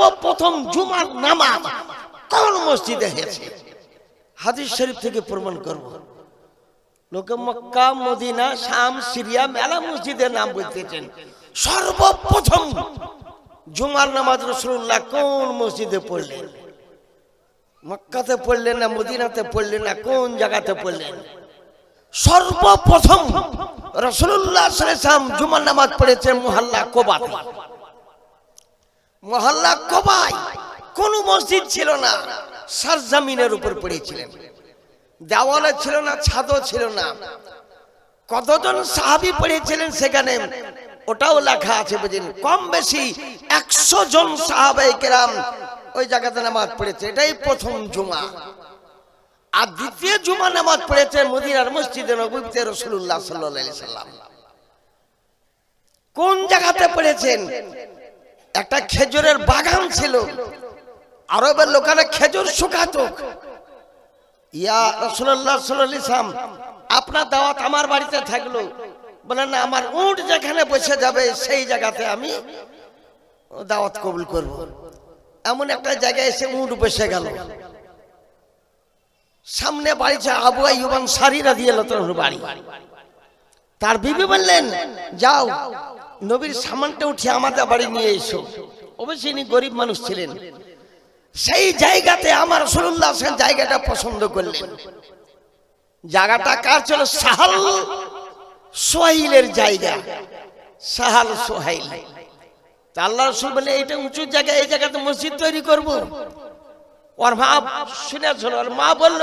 সর্বপ্রথম জুমার নামাজ কোন মসজিদে হয়েছে? হাদিস শরীফ থেকে প্রমাণ করব। লোকে মক্কা, মদিনা, শাম, সিরিয়া, মেলা মসজিদের নাম বলতেছেন। সর্বপ্রথম জুমার নামাজ রসুল্লাহ কোন মসজিদে পড়লেন? মক্কাতে পড়লেন না, মদিনাতে পড়লেন না, কোন জায়গাতে পড়লেন? সর্বপ্রথম রসুল্লাহ জুমার নামাজ পড়েছেন মহল্লা কোবাতে। মহল্লা কোবাই কোন মসজিদ ছিল না, সারজামিনের উপর পড়েছিলেন। দেওয়ালে ছিল না, ছাদও ছিল না। কতজন সাহাবি পড়েছিলেন সেখানে? ওটাও লেখা আছে বুঝলেন। কম বেশি একশো জন সাহাবাই কেরাম ওই জায়গাতে নামাজ পড়েছে। এটাই প্রথম জুমা। আর দ্বিতীয় জুমা নামাজ পড়েছে মদিনার মসজিদে নবীতে রসুল্লাহ সাল্লাহ সাল্লাম কোন জায়গাতে পড়েছেন? একটা খেজুরের বাগান ছিল। আরবের লোকেরা খেজুর শুকাতো। ইয়া রসুল্লাহ সাল্লাম, আপনার দাওয়াত আমার বাড়িতে থাকল। বলেন আমার উঠ যেখানে বসে যাবে, সেই জায়গাতে আমি দাওয়াত কবুল করব। এমন একটা জায়গায় এসে উঠ বসে গেল। সামনে বাড়িতে আবু আইয়ুবান সারিরা দিয়ে বাড়ি। তার বিবি বললেন, যাও। নবীর সামানটা উঠে আমাদের বাড়ি নিয়ে এসো। অবশ্যই ইনি গরিব মানুষ ছিলেন। সেই জায়গাতে আমার রসুল্লাহ হোসেন জায়গাটা পছন্দ করলেন। জায়গাটা কার ছিল? সাহাল সোহাইলের জায়গা। সাহাল সোহাইল। আল্লাহ রসুল বলে এটা উঁচু জায়গা, এই জায়গাতে মসজিদ তৈরি করব। ওর মা শুনেছিল, ওর মা বলল,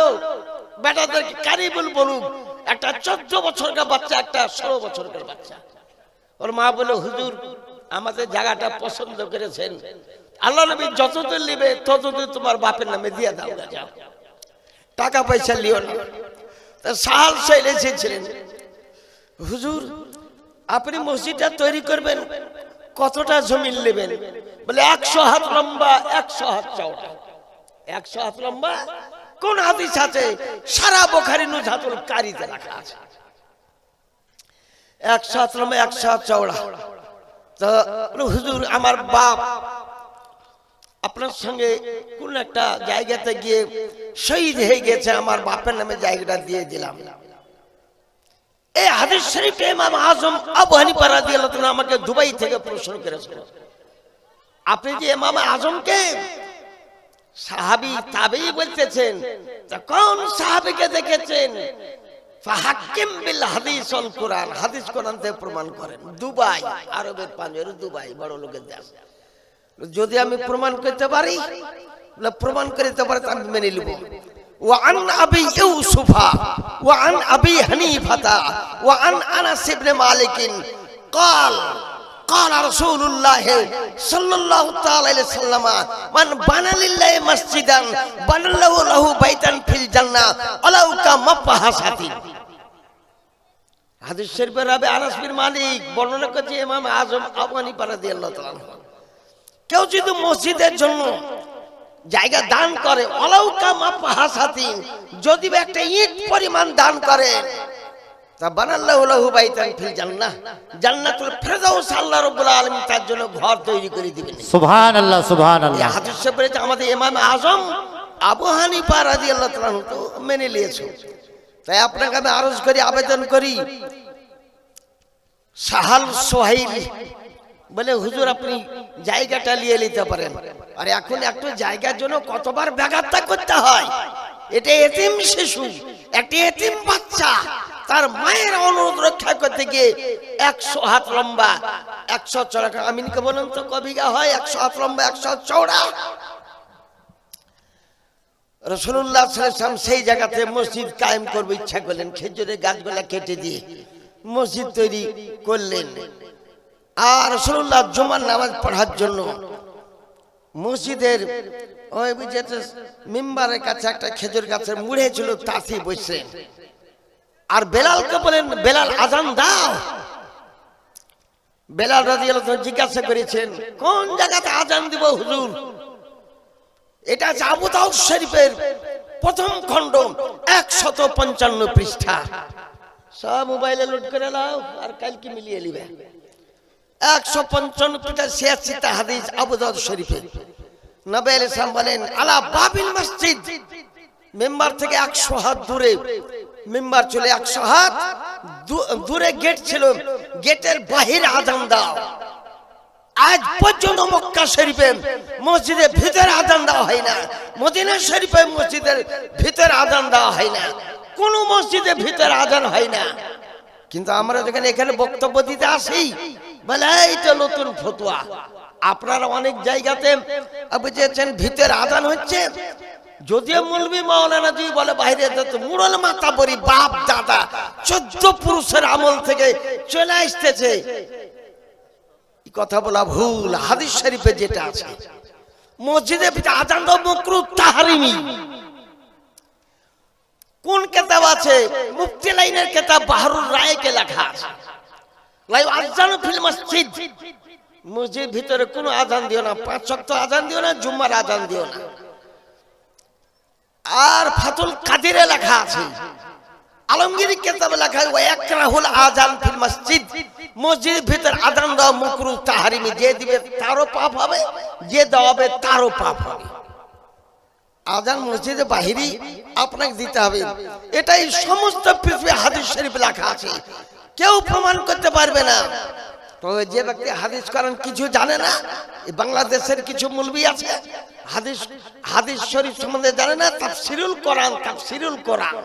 বেটাদেরকে কারিবুল বলুক একটা চোদ্দ বছরকার বাচ্চা, একটা ষোলো বছরকার বাচ্চা। ওর মা বলল হুজুর, আমাদের জায়গাটা পছন্দ করেছেন। আল্লাহ নবী যতদিন নিবে ততদিন তোমার বাপের নামে দিয়ে দাও যাও। টাকা পয়সা লিও না। সাহাল সাইল এসেছিলেন। হুজুর, আপনি মসজিদটা তৈরি করবেন, কতটা জমিন নেবেন? বলে, একশো হাত লম্বা, একশো হাত চওড়া। একশো হাত লম্বা? কোন হাদিস আছে? সারা বোখারি নুজাতুল কারিতে রাখা আছে। একশো একশো চওড়া। হুজুর, আমার বাপ আপনার সঙ্গে একটা জায়গাতে গিয়ে শহীদ হয়ে গেছে, আমার বাপের নামে জায়গাটা দিয়ে দিলাম। এই হাদিস শরীফ ইমাম আজম আবু হানিফা রাদিয়াল্লাহু তাআলা আমাকে দুবাই থেকে প্রশ্ন করেছিল আপনি যে ইমাম আজমকে সাহাবী, তাবেই বলতেছেন, তা কোন সাহাবীকে দেখেছেন? ফাহাক্কিম বিল হাদিস আল কোরআন হাদিস কোরআন থেকে প্রমাণ করেন দুবাই আরবের পাঞ্জের দুবাই বড় লোকের দেশ যদি আমি প্রমাণ করতে পারি বলে প্রমাণ করতে পারি তা আমি মেনে নিব وعن أبي يوسف وعن أبي حنيفة وعن أنس بن مالك قال قال رسول الله صلى الله تعالى عليه وسلم من بنى لله مسجدا بنى له له بيتا في الجنة ولو كمفحصة হাদিস শরীফের রাবে আনাস বিন মালিক বর্ণনা করছে ইমাম আজম আবু হানিফা রাদিয়াল্লাহু তাআলা কেউ যদি মসজিদের জন্য জায়গা দান করে অলৌকা মাপা হাসাতিন যদি বা একটা ইট পরিমাণ দান করে জান্নাতুল ফেরদাউস আল্লাহ রাব্বুল আলামিন তার জন্য ঘর তৈরি করে দিবেন। হাদিস শরীফে আমাদের ইমাম আজম আবু হানিফা রাদিয়াল্লাহু তাআলা তো মেনে নিয়েছে। তাই আপনাকে আমি আরজ করি আবেদন করি সাহাল সোহাইল বলে হুজুর আপনি জায়গাটা নিয়ে নিতে পারেন। আর এখন একটু জায়গার জন্য কতবার ব্যাঘাতটা করতে হয়? এটা এতিম শিশু একটি এতিম বাচ্চা। তার মায়ের অনুরোধ রক্ষা করতে গিয়ে একশো হাত লম্বা, একশো চড়া আমিনকে বলুন তো কবিগা হয়, একশো হাত লম্বা, একশো চৌড়া রসুল্লাহ সাল্লাম সেই জায়গাতে মসজিদ কায়েম করবে, ইচ্ছা করলেন খেজুরের গাছগুলা কেটে দিয়ে মসজিদ তৈরি করলেন। আর রসুল্লাহ জুমার নামাজ পড়ার জন্য মসজিদের ওই বুঝেছে মিম্বারের কাছে একটা খেজুর গাছের মুড়ে ছিল তাতে বসে আর বেলালকে বলেন, বেলাল, আজান দাও। বেলাল তাআলা জিজ্ঞাসা করেছেন, কোন জায়গাতে আজান দিব হুজুর? এটা আছে আবু দাউদ শরীফের প্রথম খণ্ড, একশত পঞ্চান্ন পৃষ্ঠা। সব মোবাইলে লোড করে নাও, আর কালকে মিলিয়ে নিবে। একশো পঞ্চান্ন পৃষ্ঠা ছিয়াশিটা হাদিস আবু দাউদ শরীফের। নবে আল বলেন, আলা বাবিল মসজিদ। মেম্বার থেকে একশো হাত দূরে মেম্বার চলে একশো হাত দূরে গেট ছিল, গেটের বাহির আদান দাও। আজ পর্যন্ত মক্কা শরীফে মসজিদের ভিতরে আজান দেওয়া হয় না মদিনা শরীফে মসজিদের ভিতরে আদান দেওয়া হয় না কোন মসজিদের ভিতরে আদান হয় না। কিন্তু আমরা যেখানে এখানে বক্তব্য দিতে আসি, বলে এইটা নতুন ফতুয়া। আপনারা অনেক জায়গাতে বুঝেছেন, ভিতরে আদান হচ্ছে যদিও মুলবি মাওলানা জি বলে বাইরে যেত মুরল মাতা বরি বাপ দাদা, চোদ্দ পুরুষের আমল থেকে চলে আসতেছে। কথা বলা ভুল, হাদিস শরীফে যেটা আছে। মসজিদে আজান দাও মকরু তাহারিমি। কোন কেতাব আছে? মুফতি লাইনের কেতাব বাহারুর রায়কে লেখা আছে। আজান ফিল মসজিদ। মসজিদ ভিতরে কোনো আজান দিও না, পাঁচ শক্ত আজান দিও না, জুম্মার আজান দিও না। আর ফাতুল কাদিরে লেখা আছে। আলমগীর কেতাবে লেখা আছে একরাহুল আজান ফিল মসজিদ। মসজিদের ভিতর আজান দেওয়া মুকরু তাহারিমি যে দিবে তারও পাপ হবে, যে দেওয়াবে তারও পাপ হবে। আজান মসজিদে বাহিরি আপনাকে দিতে হবে। এটাই সমস্ত পৃথিবী হাদিস শরীফ লেখা আছে। কেউ প্রমাণ করতে পারবে না। তবে যে ব্যক্তি হাদিস করেন কিছু জানে না বাংলাদেশের কিছু মুলবি আছে। হাদিস হাদিস শরীফ সম্বন্ধে জানে না, তাফসিরুল কোরআন তাফসিরুল কোরআন।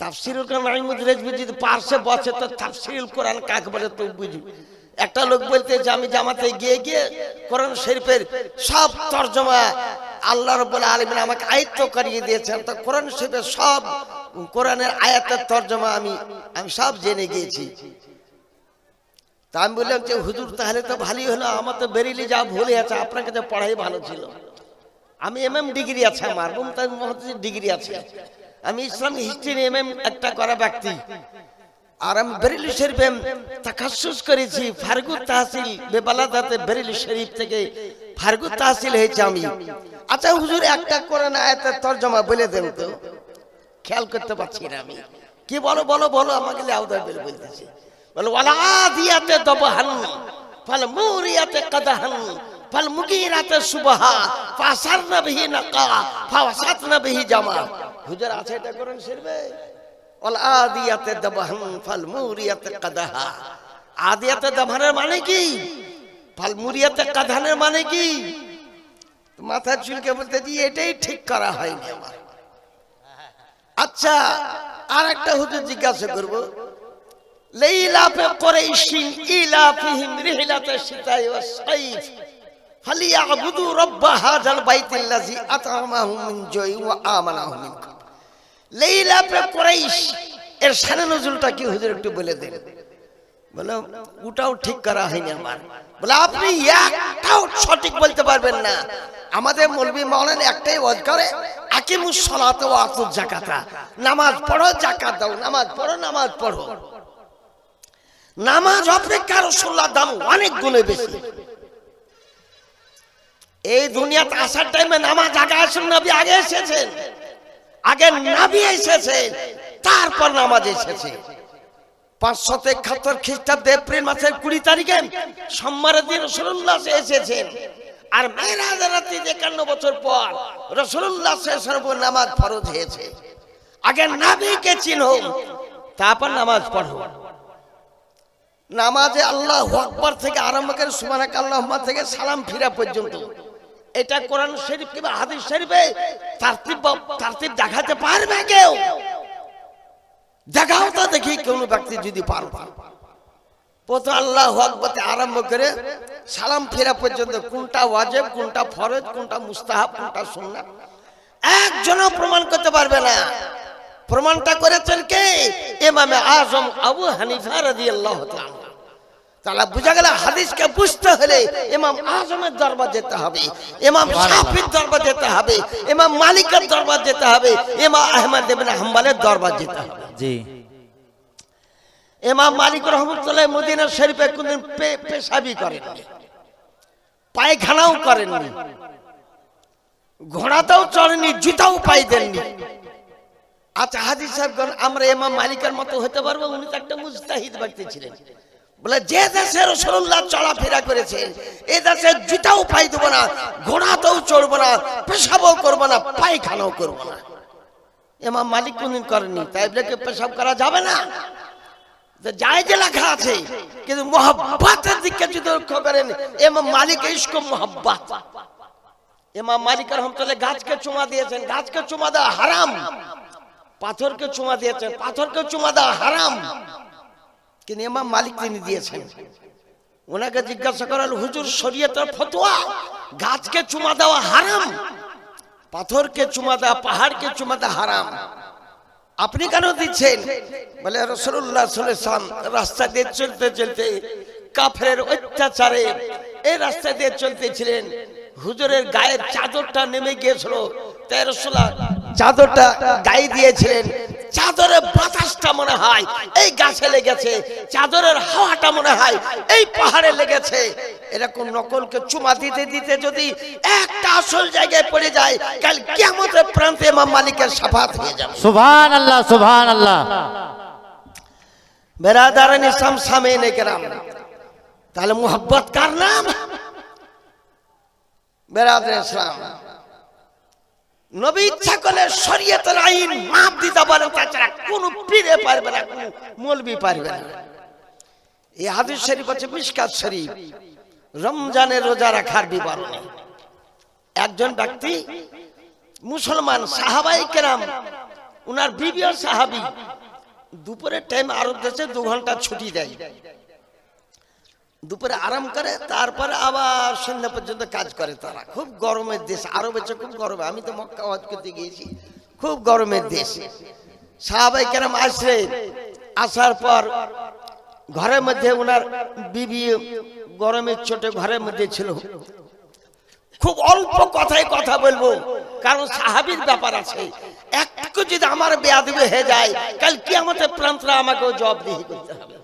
তাফসিরুল কোরআন আমি মুদ্রেজ যদি পার্শ্বে বসে, তো তাফসিরুল কোরআন কাকে বলে তো বুঝি একটা লোক বলতে যে, আমি জামাতে গিয়ে গিয়ে কোরআন শরীফের সব তর্জমা আল্লাহ রব্বুল আলমিন আমাকে আয়ত্ত করিয়ে দিয়েছেন। তো কোরআন শরীফের সব কোরআনের আয়াতের তর্জমা আমি আমি সব জেনে গিয়েছি। তা আমি বললাম যে, হুজুর, তাহলে তো ভালোই হলো। আমার তো বেরিলি যা ভুলে আছে আপনার কাছে পড়াই ভালো ছিল। আমি এম এম ডিগ্রি আছে আমার, মুমতাজ মহতাজ ডিগ্রি আছে। আমি ইসলাম হিস্ট্রি এম এম একটা করা ব্যক্তি। আর আমি বেরিলি শরীফে তাকাসুস করেছি ফারগু তাহসিল, বেবালাদাতে বেরিলি শরীফ থেকে ফারগু তাহসিল হয়েছে আমি। আচ্ছা হুজুর, একটা করে না আয়াতের তর্জমা বলে দেন তো। খেয়াল করতে পারছি না আমি। কি বলো বলো বলো, আমাকে লাউদা বেল বলতেছে। ফাল মুরিয়াতে কাদাহান, ফাল মুগিরাতে সুবহা ফাসারনা বিহি নাকা ফাওয়াসাতনা বিহি জামা। হুজুর আছে এটা করেন শিরবে ওয়াল আদিয়াতে দবহান, ফাল মুরিয়াতে কাদাহা। আদিয়াতে দবহানের মানে কি? ফাল মুরিয়াতে কাদাহানের মানে কি? মাথা চুলকে বলতে জি এটাই ঠিক করা হয়নি আচ্ছা আর একটা হুজুর জিজ্ঞাসা করব কুরাইশিন ইলাফিহিম রিহলাতে শিতাই ওয়াস সাইফ। ফালিয়াবুদু রাব্ব হাযাল বাইতিল্লাযী আত'আমাহুম মিন জুই ওয়া আমানাহুম মিন খাউফ লাইলাফে কুরাইশ, এর শানে নজুলটা কি হুজুর একটু বলে দেন। বলে, ওটাও ঠিক করা হয়নি আমার। বলে, আপনি একটাও সঠিক বলতে পারবেন না। আমাদের মৌলবী মাওলানা একটাই ওয়াজ করে, আকিমুস সালাত ওয়া আতুজ যাকাতা। নামাজ পড়ো জাকাত দাও, নামাজ পড়ো নামাজ পড়ো। নামাজ অপেক্ষা রসুল্লাহ দাম অনেক গুণে বেশি। এই দুনিয়াতে আসার টাইমে নামাজ আগে আসুন, নবী আগে এসেছেন। আগে নাবি এসেছেন, তারপর নামাজ এসেছে। পাঁচশত একাত্তর খ্রিস্টাব্দে এপ্রিল মাসের কুড়ি তারিখে সোমবারের দিন রসুল্লাহ এসেছেন। আর মেয়েরাজ রাত্রি একান্ন বছর পর রসুল্লাহ সর্ব নামাজ ফরজ হয়েছে। আগে নাবিকে চিনহ তারপর নামাজ পড়ো। নামাজে আল্লাহ আকবর থেকে আরম্ভ করে সুমানাক আল্লাহ থেকে সালাম ফিরা পর্যন্ত। এটা কোরআন শরীফ কিংবা হাদিস শরীফে তারতিব দেখাতে পারবে কেউ? দেখাও তো দেখি কোন ব্যক্তি যদি পারো প্রথম আল্লাহ আকবতে আরম্ভ করে সালাম ফেরা পর্যন্ত কোনটা ওয়াজেব, কোনটা ফরজ, কোনটা মুস্তাহাব, কোনটা সুন্নাত একজনও প্রমাণ করতে পারবে না। প্রমাণটা করেছেন কে? ইমামে আজম আবু হানিফা রাদিয়াল্লাহু তাআলা। তাহলে বোঝা গেল হাদিসকে বুঝতে হলে ইমাম আজমের দরবার যেতে হবে ইমাম শাফির দরবার যেতে হবে ইমাম মালিকের দরবার যেতে হবে ইমাম আহমদ ইবনে হাম্বলের দরবার যেতে হবে। জি। ইমাম মালিক রহমতুল্লাহ মদিনা শরীফে কোনদিন পে- পেশাবি করেন পায়খানাও করেননি ঘোড়াতেও চড়েনি জুতাও পাই দেননি। আচ্ছা হাজির সাহেবগণ আমরা ইমাম মালিকের মতো হতে পারব? উনি তো একটা মুস্তাহিদ ব্যক্তি ছিলেন। বলে, যে দেশে রসুল্লাহ চলাফেরা করেছে, এ দেশে জুতাও পাই দেবো না, ঘোড়াতেও চড়বো না, পেশাবও করব না, পায়খানাও করব না। এমাম মালিক কোনদিন করেনি তাই বলে পেশাব করা যাবে না? যায় যে লেখা আছে, কিন্তু মোহাব্বাতের দিকে যদি লক্ষ্য করেন এমাম মালিক ইস্ক মোহাব্বাত। এমাম মালিক রহমতুল্লাহ গাছকে চুমা দিয়েছেন, গাছকে চুমা দেওয়া হারাম। পাথরকে চুমা দিয়েছেন, পাথরকে চুমা দেওয়া হারাম। কিন্তু এমাম মালিক তিনি দিয়েছেন। ওনাকে জিজ্ঞাসা করাল, হুজুর, শরীয়তের ফতোয়া? গাছকে চুমা দেওয়া হারাম? পাথরকে চুমা দেওয়া, পাহাড়কে চুমা দেওয়া হারাম? আপনি কেন দিচ্ছেন? বলে রসুল্লাহ সাল্লাম রাস্তা দিয়ে চলতে চলতে কাফের অত্যাচারে এই রাস্তা দিয়ে চলতেছিলেন। হুজুরের গায়ের চাদরটা নেমে গিয়েছিল। তাই রসুল্লাহ চাদরটা গায়ে দিয়েছিলেন। চাদরের বাতাসটা মনে হয় এই গাছে লেগেছে চাদরের হাওয়াটা মনে হয় এই পাহাড়ে লেগেছে। এরকম নকলকে চুমা দিতে দিতে যদি একটা আসল জায়গায় পড়ে যায় কাল কিয়ামতের প্রান্তে ইমাম মালিকের সাফাত হয়ে যাবে। সুবহান আল্লাহ সুবহান আল্লাহ বেরাদারান ইসলাম সামেন কেরাম। তাহলে মোহাব্বত কার নাম? বেরাদার ইসলাম। নবী ইচ্ছা করলে শরীয়তের আইন মাপ দিতে পারে তাছাড়া কোন পীরে পারবে না, কোন মৌলবি পারবে না। এই হাদিস শরীফ হচ্ছে মিশকাত শরীফ, রমজানের রোজা রাখার বিবরণী। একজন ব্যক্তি মুসলমান, সাহাবাই কেরাম, উনার বিবিও সাহাবি দুপুরের টাইম আরব দেশে দু ঘণ্টা ছুটি দেয়। দুপুরে আরাম করে, তারপরে আবার সন্ধ্যা পর্যন্ত কাজ করে তারা। খুব গরমের দেশ আরও হচ্ছে খুব গরমে। আমি তো মক্কা হজ করতে গিয়েছি খুব গরমের দেশ। সাহাবাই কেরাম আসলে আসার পর ঘরের মধ্যে ওনার বিবি গরমের ছোট ঘরের মধ্যে ছিল। খুব অল্প কথায় কথা বলব। কারণ সাহাবির ব্যাপার আছে। একটু যদি আমার বেয়াদবি হয়ে যায় কাল কি আমাদের প্রান্তরা আমাকেও জবাবদিহি করতে হবে।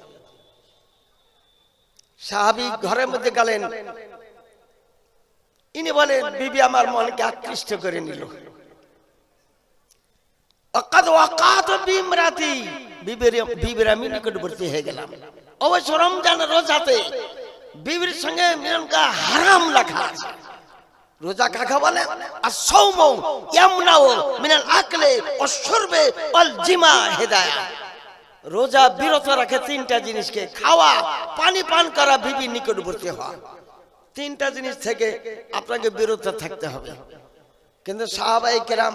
সাহাবি ঘরের মধ্যে গেলেন। ইনি বলেন বিবি আমার মনকে আকৃষ্ট করে নিল। বিমরাতি। নিকটবর্তী হয়ে গেলাম। অবশ্য রমজান রোজাতে বিবির সঙ্গে হারাম রোজা বলে? আর ও অল জিমা রোজা বিরত রাখে তিনটা জিনিসকে। খাওয়া, পানি পান করা, বিবি নিকটবর্তী হওয়া। তিনটা জিনিস থেকে আপনাকে বিরত থাকতে হবে। কিন্তু সাহাবাই কেরাম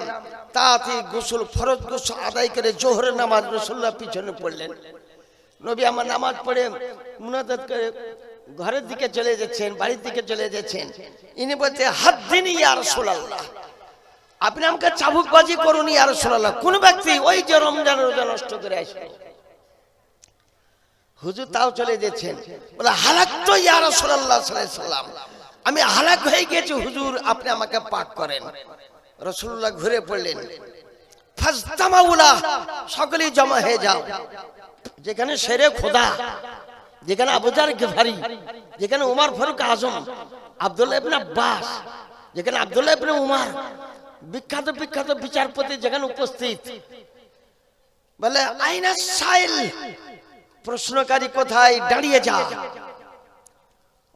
তাঁতি গোসল, ফরজ গোসল আদায় করে জোহরের নামাজ রসুল্লাহ পিছনে পড়লেন। নবী আমার নামাজ পড়ে মুনাজাত করে ঘরের দিকে চলে যাচ্ছেন, বাড়ির দিকে চলে যাচ্ছেন। ইনি বলছে, হাত দিন ইয়ার সোলাল্লাহ আপনি আমাকে চাবুকবাজি করুন আর সোলাল্লাহ কোন ব্যক্তি ওই যে রমজান রোজা নষ্ট করে আসবে হুজুর তাও চলে যাচ্ছেন। বলে হালাক তো ইয়া রাসূলুল্লাহ সাল্লাল্লাহু সাল্লাম আমি হালাক হয়ে গেছি হুজুর, আপনি আমাকে পাক করেন। রাসূলুল্লাহ ঘুরে পড়লেন। সকলেই জমা হয়ে যাও। যেখানে সেরে খোদা, যেখানে আবুজার গেফারি, যেখানে উমার ফারুক আজম, আব্দুল্লাহ ইবনে আব্বাস, যেখানে আব্দুল্লাহ ইবনে উমার, বিখ্যাত বিখ্যাত বিচারপতি যেখানে উপস্থিত। বলে আইনা সাইল, প্রশ্নকারী কোথায়? দাঁড়িয়ে যা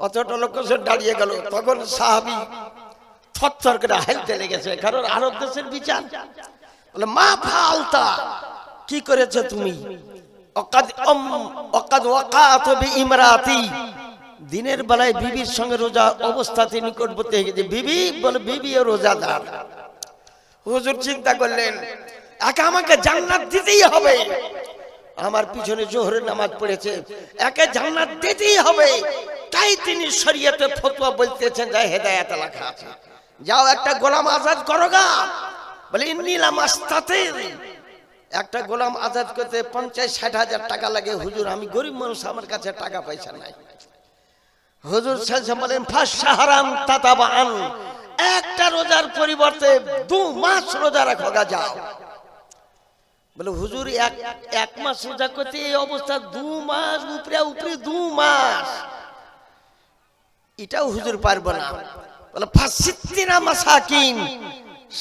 অতটা লোক দাঁড়িয়ে গেল। তখন সাহাবি থরথর করে হেলতে লেগেছে। কারণ আরব দেশের বিচার। বলে, মা ফালতা, কি করেছে তুমি? অকাদ অকাদ ওয়াকাত ইমরাতি দিনের বেলায় বিবির সঙ্গে রোজা অবস্থাতে নিকটবর্তী হয়ে গেছে। বিবি বলে, বিবি ও রোজাদার। হুজুর চিন্তা করলেন, একে আমাকে জান্নাত দিতেই হবে। আমার পিছনে জোহরের নামাজ পড়েছে। একে জান্নাত দিতেই হবে। তাই তিনি শরীয়তে ফতোয়া বলতেছেন যা হেদায়েত লেখা আছে? যাও একটা গোলাম আজাদ করো গা। বলে ইন্নিলাম আস্তাতে একটা গোলাম আজাদ করতে পঞ্চাশ, ষাট হাজার টাকা লাগে। হুজুর, আমি গরিব মানুষ, আমার কাছে টাকা পয়সা নাই। হুজুর বলেন ফাঁসাহারাম তাতাবান। একটা রোজার পরিবর্তে দু মাস রোজা রাখো গা, যাও। বলে, হুজুর, এক এক মাস রোজা করতে এই অবস্থা দু মাস, উপরে উপরে দু মাস। এটাও হুজুর পারব না। বলে ফাঁসিত্তিনা মাসাকিন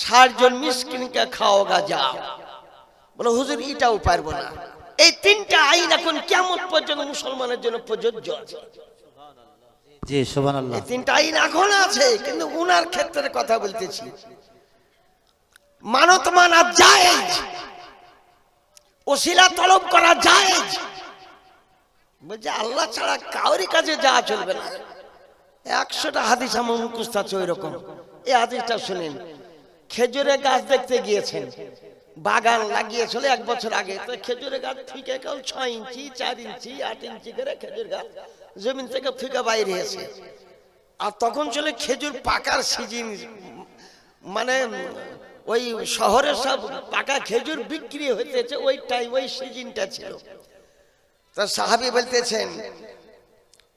ষাট জন মিসকিনকে খাওয়া গা যাও বলে হুজুর এটাও পারব না। এই তিনটা আইন এখন কেমন পর্যন্ত মুসলমানের জন্য প্রযোজ্য আছে। জি সুবহান আল্লাহ এই তিনটা আইন এখন আছে কিন্তু উনার ক্ষেত্রে কথা বলতেছি। মানত মানা জায়েজ। ওসিলা তলব করা জায়েজ। বলছে আল্লাহ ছাড়া কাউরি কাছে যাওয়া চলবে না। একশোটা হাদিস আমার মুখস্থ আছে ওই রকম এই হাদিসটা শুনেন। খেজুরের গাছ দেখতে গিয়েছেন। বাগান লাগিয়েছিল এক বছর আগে। তো খেজুরের গাছ থেকে কেউ ছয় ইঞ্চি, চার ইঞ্চি, আট ইঞ্চি করে খেজুর গাছ জমিন থেকে ফিকা বাইরে এসে আর তখন চলে খেজুর পাকার সিজন। মানে ওই শহরে সব পাকা খেজুর বিক্রি হইতেছে ওই টাইম ওই সিজনটা ছিল। তো সাহাবি বলতেছেন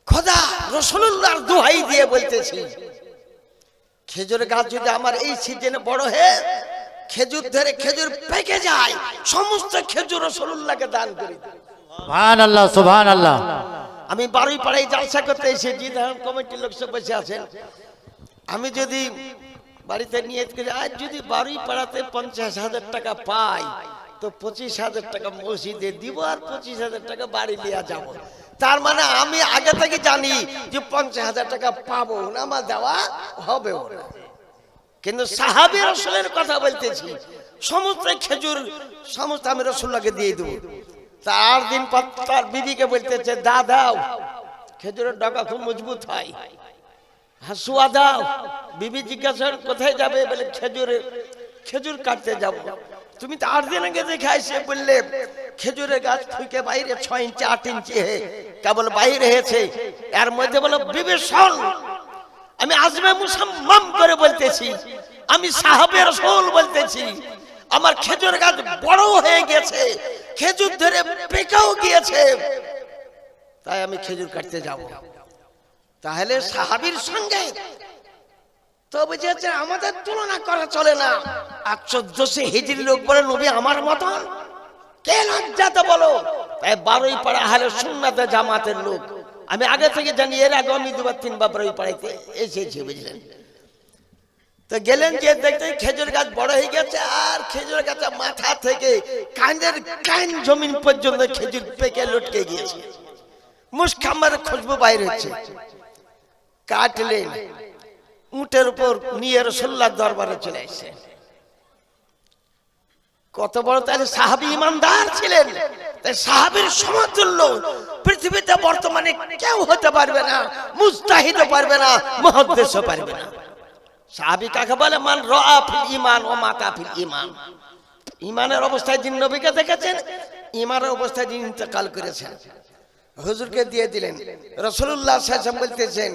খোদা রসুল্লাহর দোহাই দিয়ে বলতেছি খেজুর গাছ যদি আমার এই সিজনে বড় হে খেজুর ধরে খেজুর পেকে যায় সমস্ত খেজুর রসুল্লাহকে দান করি। সুবহান আল্লাহ সুবহান আল্লাহ আমি বারোই পাড়ায় জালসা করতে এসেছি কমিটির লোক সব বসে আছেন। আমি যদি বাড়িতে নিয়ে করি আজ যদি বারোই পাড়াতে পঞ্চাশ হাজার টাকা পাই তো পঁচিশ হাজার টাকা মসজিদে দিব আর পঁচিশ হাজার টাকা বাড়ি নিয়ে যাব। তার মানে আমি আগে থেকে জানি যে পঞ্চাশ হাজার টাকা পাবো না, আমার দেওয়া হবেও না। কিন্তু সাহাবি রসুলের কথা বলতেছি, সমস্ত খেজুর সমস্ত আমি রসুল্লাহকে দিয়ে দেবো। তার দিন পর তার বিবিকে বলতেছে দা দাও খেজুরের ডগা খুব মজবুত হয়। হাসুয়া দাও। বিবি জিজ্ঞাসা কোথায় যাবে? বলে, খেজুরে, খেজুর কাটতে যাব। তুমি তো আট দিন আগে দেখে আসে, বললে, খেজুরের গাছ ফুকে বাইরে ছয় ইঞ্চি, আট ইঞ্চি হে। কেবল বাইরে হয়েছে। এর মধ্যে বলো শোন আমি আজমে মুসাম্মাম করে বলতেছি। আমি সাহাবের সোল বলতেছি। আমার খেজুর গাছ বড় হয়ে গেছে। খেজুর ধরে পেকেও গিয়েছে। তাই আমি খেজুর কাটতে যাব। তাহলে সাহাবির সঙ্গে তো বুঝেছে আমাদের তুলনা করা চলে না। আর চোদ্দশো হিজড়ি লোক বলে, নবী আমার মতন? কে লজ্জাতে বলো? তাই বারোই পাড়া হালে সুন্নাতে জামাতের লোক। আমি আগে থেকে জানি, এর আগে আমি দুবার, তিনবার বারোই পাড়াইতে এসেছি, বুঝলেন? তো গেলেন যে দেখতে খেজুর গাছ বড় হয়ে গেছে, আর খেজুর গাছের মাথা থেকে কানের কান জমিন পর্যন্ত খেজুর পেকে লটকে গিয়েছে। মুসখামার খুশবু বাইরে হচ্ছে। কাটলেন। উটের উপর নিয়ে রসোল্লার দরবারে চলে আসছে। কত বড় তাহলে সাহাবি ইমানদার ছিলেন। তাই সাহাবির সমতুল্য। পৃথিবীতে বর্তমানে কেউ হতে পারবে না মুস্তাহিদ পারবে না মহাদ্দেশ পারবে না। সাহাবি কাকে বলে? মান রা ফিল ইমান ও মাতা ফিল ইমান ইমানের অবস্থায় যিনি নবীকে দেখেছেন ইমানের অবস্থায় যিনি ইন্তেকাল করেছেন। হুজুরকে দিয়ে দিলেন। রসুল্লাহ সাহেব বলতেছেন,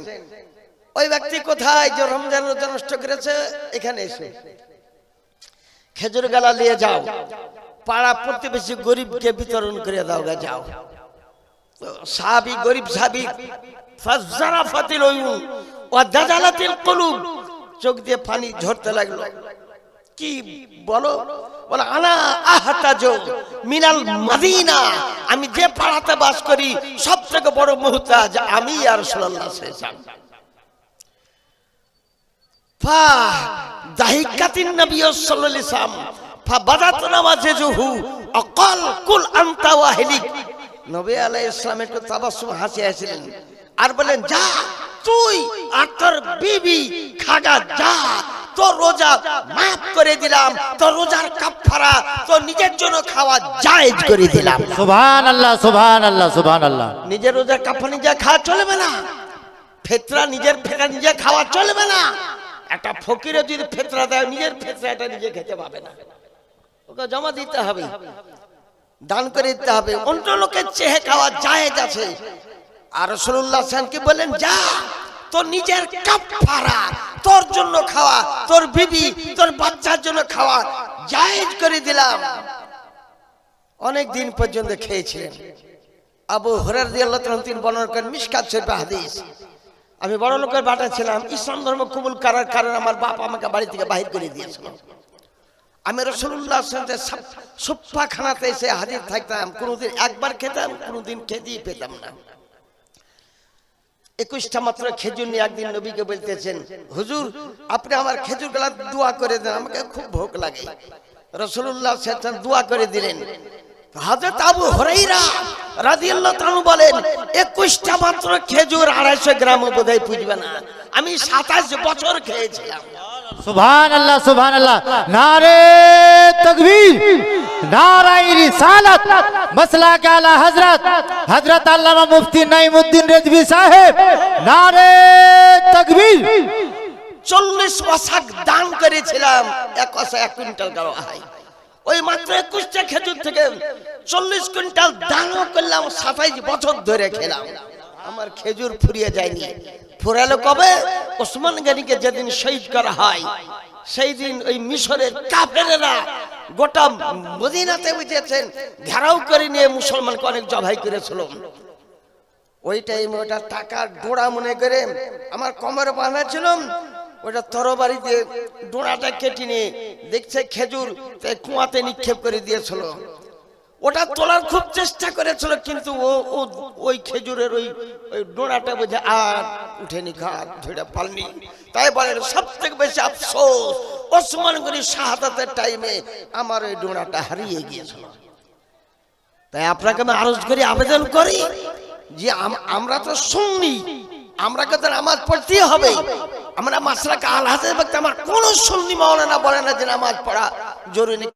ওই ব্যক্তি কোথায় যে রমজান রোজা নষ্ট করেছে? এখানে এসে। খেজুর গালা নিয়ে যাও। পাড়া প্রতিবেশী গরিবকে বিতরণ করে দাও গা, যাও। সাহাবি, গরিব সাহাবি ফাতিল দাজালাতিল কুলুব। চোখ দিয়ে পানি ঝরতে লাগল। কি বলো? বলে, আনা আহতাজ মিনাল মাদিনা। আমি যে পাড়াতে বাস করি সব থেকে বড় মুহতাজ আমি আর ফা দাহিকাতিন নবী সাল্লাল্লাহু আলাইহি সাল্লাম ফা বাদাত নামাজেজুহু অকল কুল আনতা ওয়াহিলিক নবী আলাইহিস সালাম একটু তাবাসসুম হাসি হাসিলেন। আর বলেন যা তুই আর তোর বিবি খাগা যা তোর রোজা মাফ করে দিলাম তোর রোজার কাফারা তোর নিজের জন্য খাওয়া জায়েজ করে দিলাম। সুবহান আল্লাহ সুবহান আল্লাহ সুবহান আল্লাহ নিজের রোজার কাফা নিজে খাওয়া চলবে না। ফেতরা নিজের ফেতরা নিজে খাওয়া চলবে না। একটা ফকিরে যদি ফেতরা দেয়, নিজের ফেতরাটা নিজে খেতে পাবে না। ওকে জমা দিতে হবে। দান করে দিতে হবে। অন্য লোকের চেহে খাওয়া জায়েজ আছে। আর রসুল্লাহ কি বলেন যা, তোর নিজের কাপ ফারা তোর জন্য খাওয়া, তোর বিবি, তোর বাচ্চার জন্য খাওয়া জায়েজ করে দিলাম। অনেক দিন পর্যন্ত খেয়েছিলেন। আবু হরার দিয়ে আল্লাহ তিনি বর্ণনা করেন, মিশকাত শরীফে হাদিস। আমি বড় লোকের বাটা ছিলাম, ইসলাম ধর্ম কবুল করার কারণে আমার বাপ আমাকে বাড়ি থেকে বাহির করে দিয়েছিল। আমি রসুল্লাহ সুপ্পা খানাতে এসে হাজির থাকতাম, কোনোদিন একবার খেতাম, কোনোদিন খেতেই পেতাম না। একুশটা মাত্র খেজুর নিয়ে একদিন নবীকে বলতেছেন, হুজুর, আপনি আমার খেজুর গলা দোয়া করে দেন, আমাকে খুব ভোগ লাগে। রসুল্লাহ দোয়া করে দিলেন। হাজরত আবু হরাইরা রাদিয়াল্লাহু তাআলা বলেন 21টা মাত্র খেজুর 250 গ্রাম বোধহয় পুজবে না। আমি 27 বছর খেয়েছিলাম। সুবহান আল্লাহ সুবহান আল্লাহ নারে তকবীর নারাই রিসালাত মসলা কে আলা হযরত হযরত আল্লামা মুফতি নাইমউদ্দিন রেজভি সাহেব নারে তকবীর। চল্লিশ বসাক দান করেছিলাম এক কষা এক কুইন্টাল গাড়ো হয়। ওই মাত্র একুশটা খেজুর থেকে চল্লিশ কুইন্টাল দানও করলাম, সাতাইশ বছর ধরে খেলাম। আমার খেজুর ফুরিয়ে যায়নি। ফুরালো কবে? ওসমান গানিকে যেদিন শহীদ করা হয় সেই দিন ওই মিশরের কাফেরেরা গোটা মদিনাতে বুঝেছেন ঘেরাও করে নিয়ে মুসলমানকে অনেক জবাই করেছিল। ওই টাইমে ওটা টাকার ডোড়া মনে করে আমার কমরে বাঁধা ছিল ওটা তরবারি দিয়ে ডোড়াটা কেটে নিয়ে দেখছে খেজুর তাই কুয়াতে নিক্ষেপ করে দিয়েছিল। ওটা তোলার খুব চেষ্টা করেছিল, কিন্তু ও ওই খেজুরের ওই ওই ডোড়াটা বুঝে আর উঠেনি ঘাট ধরে পালনি। তাই বলে সব থেকে বেশি আফসোস, ওসমান গনি শাহাদাতের টাইমে আমার ওই ডোড়াটা হারিয়ে গিয়েছিল। তাই আপনাকে আমি আরজ করি, আবেদন করি যে আম- আমরা তো শুননি আমরা তো নামাজ পড়তেই হবে? আমরা আল হাজের ব্যক্তি আমার কোন সুন্নি মাওলানা বলে না যে নামাজ পড়া জরুরি।